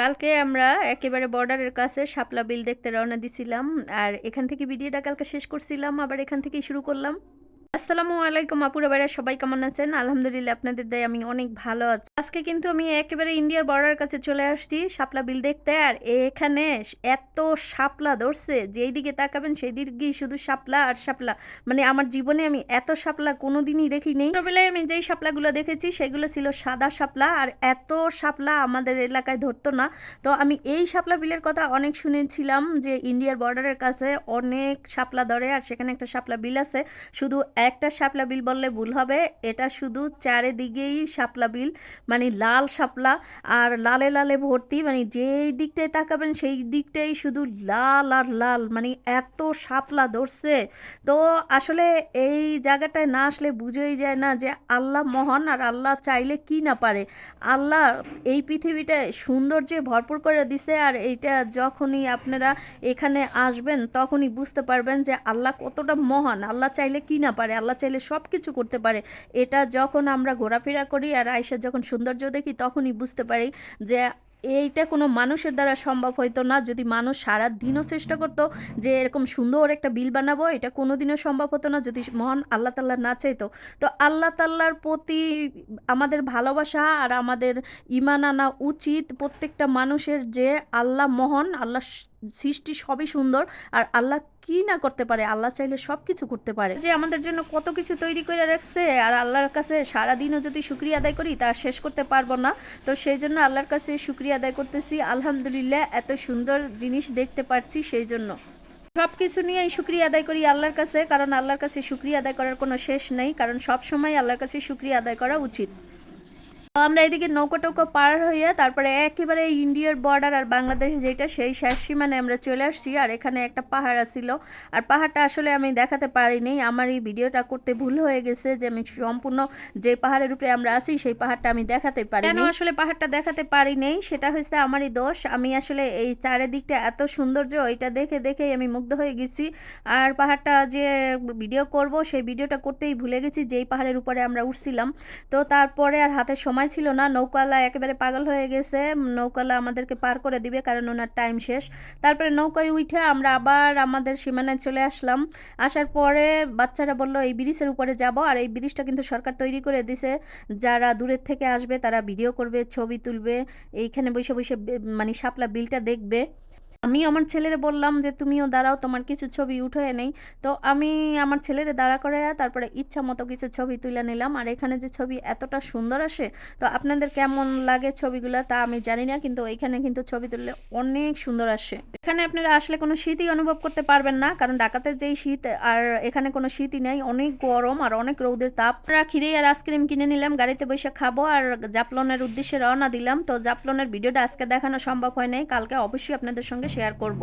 কালকে আমরা একেবারে বর্ডারের কাছে শাপলা বিল দেখতে রওনা দিছিলাম, আর এখান থেকে ভিডিওটা কালকে শেষ করছিলাম, আবার এখান থেকেই শুরু করলাম। আসসালামু আলাইকুম আপুরা বাইরা সবাই কেমন আছেন? আলহামদুলিল্লাহ, আপনাদের দায় আমি অনেক ভালো আছি। আজকে কিন্তু আমি একেবারে ইন্ডিয়ার বর্ডার কাছে চলে আসছি, শাপলা বিল দেখতে। আর এখানে এত শাপলা ধরছে, যেই দিকে তাকাবেন সেই দিকেই শুধু শাপলা আর শাপলা। মানে আমার জীবনে আমি এত শাপলা কোনোদিনই দেখিনি। ছোটবেলায় আমি যেই শাপলাগুলো দেখেছি, সেগুলো ছিল সাদা শাপলা। আর এত শাপলা আমাদের এলাকায় ধরতো না। তো আমি এই শাপলা বিলের কথা অনেক শুনেছিলাম যে ইন্ডিয়ার বর্ডারের কাছে অনেক শাপলা ধরে, আর সেখানে একটা শাপলা বিল আছে। শুধু একটা শাপলা বিল বললে ভুল হবে। এটা শুধু চারিদিকেই শাপলা বিল মানে লাল শাপলা আর লালে লালে ভর্তি মানে যেই দিকটায় তাকাবেন সেই দিকটাই শুধু লাল আর লাল মানে এত শাপলা ধরছে। তো আসলে এই জায়গাটায় না আসলে বুঝেই যায় না যে আল্লাহ মহান আর আল্লাহ চাইলে কি না পারে। আল্লাহ এই পৃথিবীটা সৌন্দর্যে ভরপুর করে দিছে আর এইটা যখনই আপনারা এখানে আসবেন তখনই বুঝতে পারবেন যে আল্লাহ কতটা মহান, আল্লাহ চাইলে কি না পারে। আল্লাহ চাইলে সব কিছু করতে পারে। এটা যখন আমরা ঘোরাফেরা করি আর আয়সা যখন সৌন্দর্য দেখি, তখনই বুঝতে পারি যে এইটা কোনো মানুষের দ্বারা সম্ভব হইতো না। যদি মানুষ সারা দিনও চেষ্টা করতো যে এরকম সুন্দর একটা বিল বানাবো, এটা কোনো দিনও সম্ভব হতো না। যদি মহান আল্লাহ তাল্লাহ না চাইতো, তো আল্লাহ তাল্লার প্রতি আমাদের ভালোবাসা আর আমাদের ইমান আনা উচিত। প্রত্যেকটা মানুষের যে আল্লাহ মহান, আল্লাহ সৃষ্টি সবই সুন্দর আর আল্লাহ কি না করতে পারে? আল্লাহ চাইলে সব কিছু করতে পারে। যে আমাদের জন্য কত কিছু তৈরি করে রাখছে আর আল্লাহর কাছে সারাদিনও যদি শুক্রিয়া আদায় করি তা শেষ করতে পারব না। তো সেই জন্য আল্লাহর কাছে শুক্রিয়া আদায় করতেছি। আলহামদুলিল্লাহ, এত সুন্দর জিনিস দেখতে পাচ্ছি সেই জন্য সব কিছু নিয়েই শুক্রিয়া আদায় করি আল্লাহর কাছে, কারণ আল্লাহর কাছে শুক্রিয়া আদায় করার কোনো শেষ নেই, কারণ সব সময় আল্লাহর কাছে শুক্রিয়া আদায় করা উচিত। আমরা এদিকে নৌকা টৌকা পার হইয়া তারপরে একেবারে ইন্ডিয়ার বর্ডার আর বাংলাদেশ যেটা সেই শেষ সীমানে আমরা চলে আসছি। আর এখানে একটা পাহাড় আসছিল আর পাহাড়টা আসলে আমি দেখাতে পারিনি। আমার এই ভিডিওটা করতে ভুল হয়ে গেছে যে আমি সম্পূর্ণ যে পাহাড়ের উপরে আমরা আছি, সেই পাহাড়টা আমি দেখাতে পারি কেন আসলে পাহাড়টা দেখাতে পারি নেই সেটা হয়েছে আমারই দোষ। আমি আসলে এই চারিদিকটা এত সৌন্দর্য এটা দেখে দেখেই আমি মুগ্ধ হয়ে গেছি। আর পাহাড়টা যে ভিডিও করব, সেই ভিডিওটা করতেই ভুলে গেছি যেই পাহাড়ের উপরে আমরা উঠছিলাম। তো তারপরে আর হাতে সময় ছিল না। নৌকালা একেবারে পাগল হয়ে গেছে। নৌকালা আমাদেরকে পার করে দিবে কারণ ওনার টাইম শেষ। তারপরে নৌকায় উঠে আমরা আবার আমাদের সীমানায় চলে আসলাম। আসার পরে বাচ্চারা বলল, এই ব্রিজের উপরে যাব। আর এই ব্রিজটা কিন্তু সরকার তৈরি করে দিছে। যারা দূরের থেকে আসবে তারা ভিডিও করবে, ছবি তুলবে, এইখানে বসে বসে মানে শাপলা বিলটা দেখবে। আমি আমার ছেলেরে বললাম যে, তুমিও দাঁড়াও, তোমার কিছু ছবি উঠে নেই। তো আমি আমার ছেলেরে দাঁড়া করে তারপরে ইচ্ছা মতো কিছু ছবি তুলে নিলাম। আর এখানে যে ছবি এতটা সুন্দর আসে, তো আপনাদের কেমন লাগে ছবিগুলো তা আমি জানি না, কিন্তু এখানে কিন্তু ছবি তুললে অনেক সুন্দর আসে। এখানে আপনারা আসলে কোনো শীতই অনুভব করতে পারবেন না, কারণ ঢাকাতে যেই শীত, আর এখানে কোনো শীতই নেই, অনেক গরম আর অনেক রৌদের তাপ। আমরা খিরে আর আইসক্রিম কিনে নিলাম, গাড়িতে বসে খাব আর জাপলনের উদ্দেশ্যে রওনা দিলাম। তো জাপলনের ভিডিওটা আজকে দেখানো সম্ভব হয় নাই, কালকে অবশ্যই আপনাদের সঙ্গে শেয়ার করব।